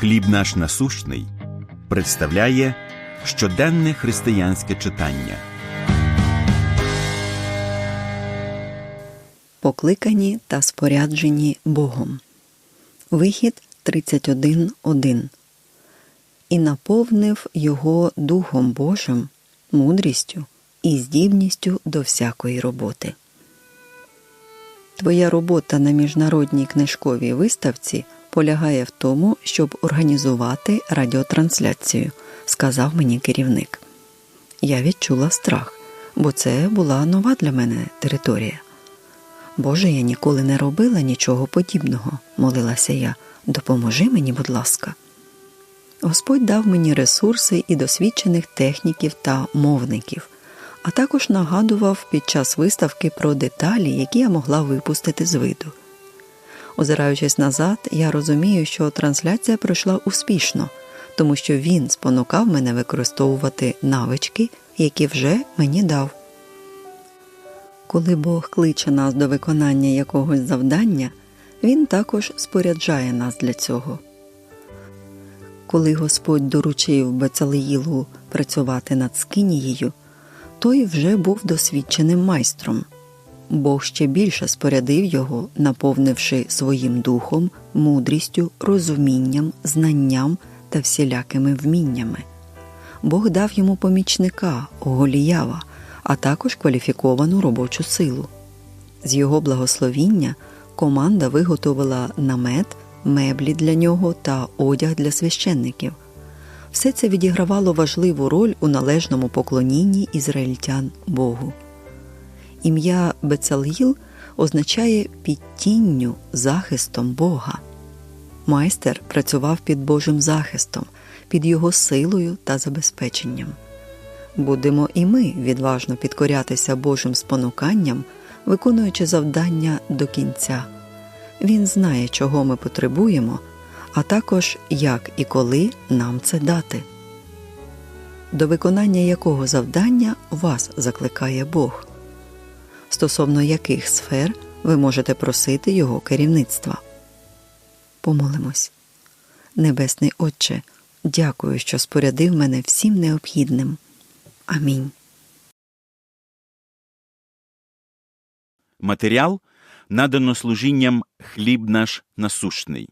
Хліб наш насущний представляє щоденне християнське читання. Покликані та споряджені Богом. Вихід 31.1 І наповнив його Духом Божим, мудрістю і здібністю до всякої роботи. Твоя робота на міжнародній книжковій виставці полягає в тому, щоб організувати радіотрансляцію, сказав мені керівник. Я відчула страх, бо це була нова для мене територія. Боже, я ніколи не робила нічого подібного, молилася я. Допоможи мені, будь ласка. Господь дав мені ресурси і досвідчених техніків та мовників, а також нагадував під час виставки про деталі, які я могла випустити з виду. Озираючись назад, я розумію, що трансляція пройшла успішно, тому що він спонукав мене використовувати навички, які вже мені дав. Коли Бог кличе нас до виконання якогось завдання, Він також споряджає нас для цього. Коли Господь доручив Бецалеїлу працювати над скинією, той вже був досвідченим майстром. Бог ще більше спорядив його, наповнивши своїм духом, мудрістю, розумінням, знанням та всілякими вміннями. Бог дав йому помічника, Голіява, а також кваліфіковану робочу силу. З його благословіння команда виготовила намет, меблі для нього та одяг для священників. Все це відігравало важливу роль у належному поклонінні ізраїльтян Богу. Ім'я Бецалгіл означає під тінню захистом Бога. Майстер працював під Божим захистом, під його силою та забезпеченням. Будемо і ми відважно підкорятися Божим спонуканням, виконуючи завдання до кінця. Він знає, чого ми потребуємо, а також як і коли нам це дати. До виконання якого завдання вас закликає Бог, стосовно яких сфер ви можете просити Його керівництва. Помолимось. Небесний Отче, дякую, що спорядив мене всім необхідним. Амінь. Матеріал надано служінням Хліб наш насущний.